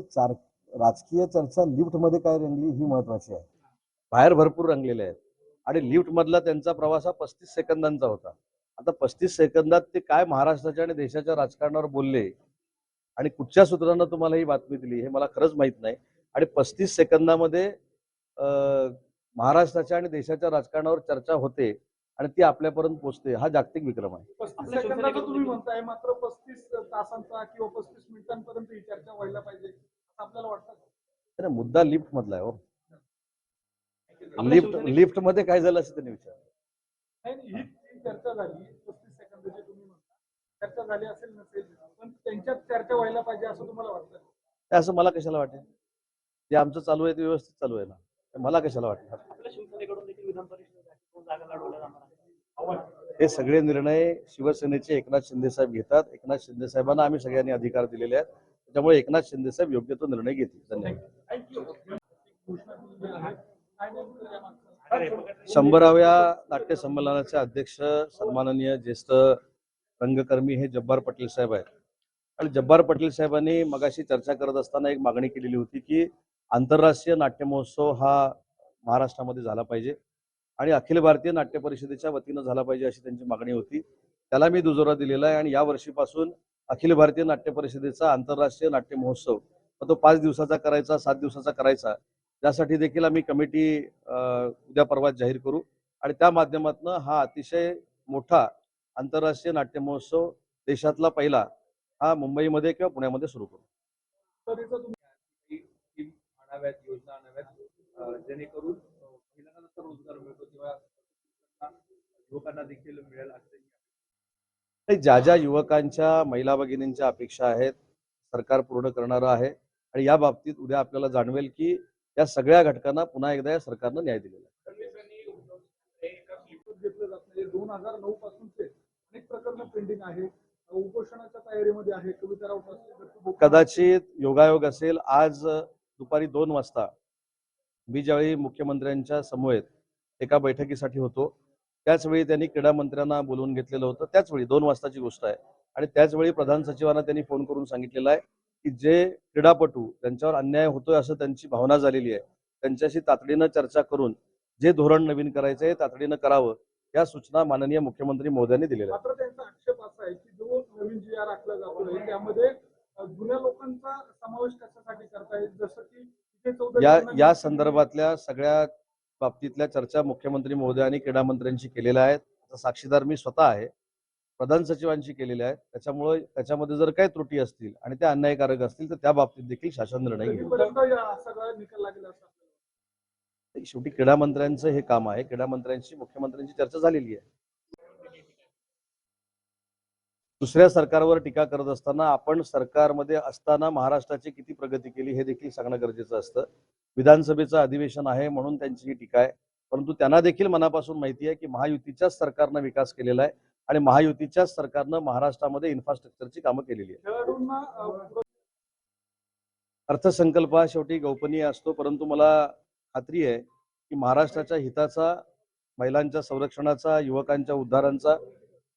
चार राजकीय चर्चा लिफ्टमध्ये काय रंगली ही महत्वाची आहे. बाहेर भरपूर रंगलेले आहेत. आणि लिफ्ट मधला त्यांचा प्रवास हा पस्तीस सेकंदांचा होता. आता पस्तीस सेकंदात ते काय महाराष्ट्राच्या आणि देशाच्या राजकारणावर बोलले आणि कुठच्या सूत्रांना तुम्हाला ही बातमी दिली हे मला खरंच माहीत नाही. आणि पस्तीस सेकंदामध्ये महाराष्ट्राच्या आणि देशाच्या राजकारणावर चर्चा होते. आणि ती आपल्यापर्यंत पोहोचते हा जागतिक विक्रम आहे. तुम्ही म्हणताय मात्र पस्तीस तासांचा किंवा पस्तीस मिनिटांपर्यंत ही चर्चा व्हायला पाहिजे. असं आपल्याला वाटतं तर मुद्दा लिफ्ट मधला आहे हो. लिफ्ट लिफ्टमध्ये काय झालं असं त्यांनी विचार नाही नाही, ही चर्चा झाली. पस्तीस सेकंदाची तुम्ही म्हणता चर्चा झाली असेल नसेल पण त्यांच्यात चर्चा व्हायला पाहिजे असं तुम्हाला वाटतं? ते असं मला कशाला वाटेल? जे आमचं चालू आहे ते व्यवस्थित चालू आहे ना. मला कशाला वाटणार आपल्या शिवसेनेकडून देखील विधान परिषदेसाठी दोन जागा लढवल्या जाणार आहेत हे सगळे निर्णय शिवसेनेचे एकनाथ शिंदे साहेब घेतात. एकनाथ शिंदे साहेबांना आम्ही सगळ्यांनी अधिकार दिलेले आहेत. त्यामुळे एकनाथ शिंदे साहेब योग्य तो निर्णय घेतील. धन्यवाद. शंभराव्या नाट्य संमेलनाचे अध्यक्ष सन्माननीय ज्येष्ठ रंगकर्मी हे जब्बार पटेल साहेब आहेत. आणि जब्बार पटेल साहेबांनी मगाशी चर्चा करत असताना एक मागणी केलेली होती की आंतरराष्ट्रीय नाट्य महोत्सव हा महाराष्ट्रामध्ये झाला पाहिजे. आणि अखिल भारतीय नाट्य परिषदेच्या वतीनं झाला पाहिजे अशी त्यांची मागणी होती. त्याला मी दुजोरा दिलेला आहे आणि या वर्षीपासून अखिल भारतीय नाट्य परिषदेचा आंतरराष्ट्रीय नाट्य महोत्सव तो पाच दिवसाचा करायचा सात दिवसाचा करायचा त्यासाठी देखील आम्ही कमिटी अं, उद्या परवा जाहीर करू. आणि त्या माध्यमातून हा अतिशय मोठा आंतरराष्ट्रीय नाट्य महोत्सव देशातला पहिला हा मुंबईमध्ये किंवा पुण्यामध्ये सुरू करू. जेणेकरून रोजगार मिळतो युवकांना देखील मिळेल असं ज्या ज्या युवकांच्या महिला भगिनींच्या अपेक्षा आहेत सरकार पूर्ण करणारं आहे आणि या बाबतीत उद्या आपल्याला जाणवेल की या सगळ्या घटकांना पुन्हा एकदा या सरकारनं न्याय दिलेला आहे. दोन हजार नऊ पासूनचे अनेक प्रकरणं पेंडिंग आहे उपोषणाच्या तयारीमध्ये आहे. कविता राऊत कदाचित योगायोग असेल. आज दुपारी दोन वाजता मी ज्यावेळी मुख्यमंत्र्यांच्या समवेत एका बैठकीसाठी होतो. त्याचवेळी त्यांनी क्रीडा मंत्र्यांना बोलवून घेतलेलं होतं. त्याचवेळी दोन वाजताची गोष्ट आहे. आणि त्याचवेळी प्रधान सचिवांना त्यांनी फोन करून सांगितलेलं आहे की जे क्रीडापटू त्यांच्यावर अन्याय होतोय असं त्यांची भावना झालेली आहे. त्यांच्याशी तातडीनं चर्चा करून जे धोरण नवीन करायचं आहे तातडीनं करावं या सूचना माननीय मुख्यमंत्री मोदयांनी दिलेल्या त्यामध्ये जुन्या लोकांचा समावेश कशासाठी करतायत जसं की या या संदर्भातल्या सगळ्या बाबतीतल्या चर्चा मुख्यमंत्री महोदयांनी क्रीडा मंत्र्यांशी केलेल्या आहेत. त्याचा साक्षीदार मी स्वतः आहे. प्रधान सचिवांशी केलेल्या आहेत. त्याच्यामुळे त्याच्यामध्ये जर काही त्रुटी असतील आणि त्या अन्यायकारक असतील तर त्या बाबतीत देखील शासन निर्णय घेईल. शेवटी क्रीडा मंत्र्यांचं हे काम आहे. क्रीडा मंत्र्यांशी मुख्यमंत्र्यांची चर्चा झालेली आहे. दुसऱ्या सरकारवर टीका करत असताना आपण सरकारमध्ये असताना महाराष्ट्राची किती प्रगती केली हे देखील सांगणं गरजेचं असतं. विधानसभेचं अधिवेशन आहे म्हणून त्यांची ही टीका आहे. परंतु त्यांना देखील मनापासून माहिती आहे की महायुतीच्याच सरकारनं विकास केलेला आहे आणि महायुतीच्याच सरकारनं महाराष्ट्रामध्ये इन्फ्रास्ट्रक्चरची कामं केलेली आहे अर्थसंकल्प हा शेवटी गौपनीय असतो परंतु मला खात्री आहे की महाराष्ट्राच्या हिताचा महिलांच्या संरक्षणाचा युवकांच्या उद्धारांचा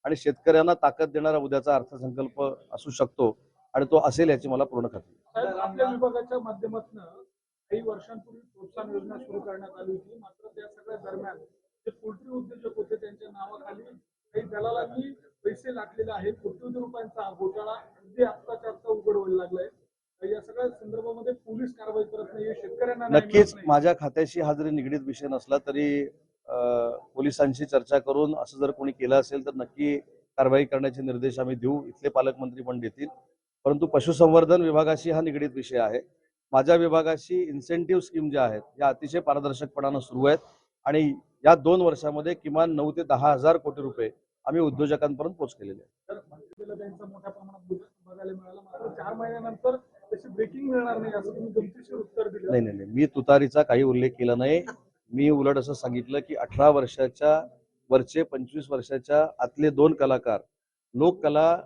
आणि शेतकऱ्यांना ताकद देणारा उद्याचा अर्थसंकल्प असू शकतो आणि तो असेल याची मला पूर्ण खात्री. आपल्या विभागाच्या माध्यमातून काही वर्षांपूर्वी प्रोत्साहन योजना सुरू करण्यात आली होती. मात्र त्या सगळ्या दरम्यान जे पोल्ट्री उद्योजक होते त्यांच्या नावाखाली काही दलालांनी पैसे लागलेले आहेत. कोट्यवधी रुपयांचा हा घोटाळा अगदी आत्ताच्या आत्ता उघड व्हायला लागलाय या सगळ्या संदर्भामध्ये पोलीस कारवाई करत नाही शेतकऱ्यांना नक्कीच. माझ्या खात्याशी हा जरी निगडीत विषय नसला तरी पोलिसांशी चर्चा करून असं जर कोणी केलं असेल तर नक्की कारवाई करण्याचे निर्देश आम्ही देऊ. इथले पालकमंत्री पण देतील. परंतु पशुसंवर्धन विभागाशी हा निगडीत विषय आहे. माझ्या विभागाशी इन्सेंटिव्ह स्कीम ज्या आहेत या अतिशय पारदर्शकपणानं सुरू आहेत आणि या दोन वर्षामध्ये किमान नऊ ते दहा हजार कोटी रुपये आम्ही उद्योजकांपर्यंत पोहोच केलेले आहेत नाही नाही. मी तुतारीचा काही उल्लेख केला नाही. मी उलट असं सांगितलं की अठरा वर्षाच्या वरचे पंचवीस वर्षाच्या आतले दोन कलाकार लोककला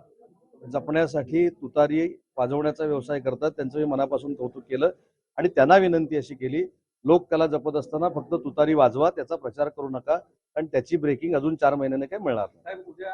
जपण्यासाठी तुतारी वाजवण्याचा व्यवसाय करतात त्यांचं मी मनापासून कौतुक केलं आणि त्यांना विनंती अशी केली लोककला जपत असताना फक्त तुतारी वाजवा त्याचा प्रचार करू नका कारण त्याची ब्रेकिंग अजून चार महिन्याने काय मिळणार उद्या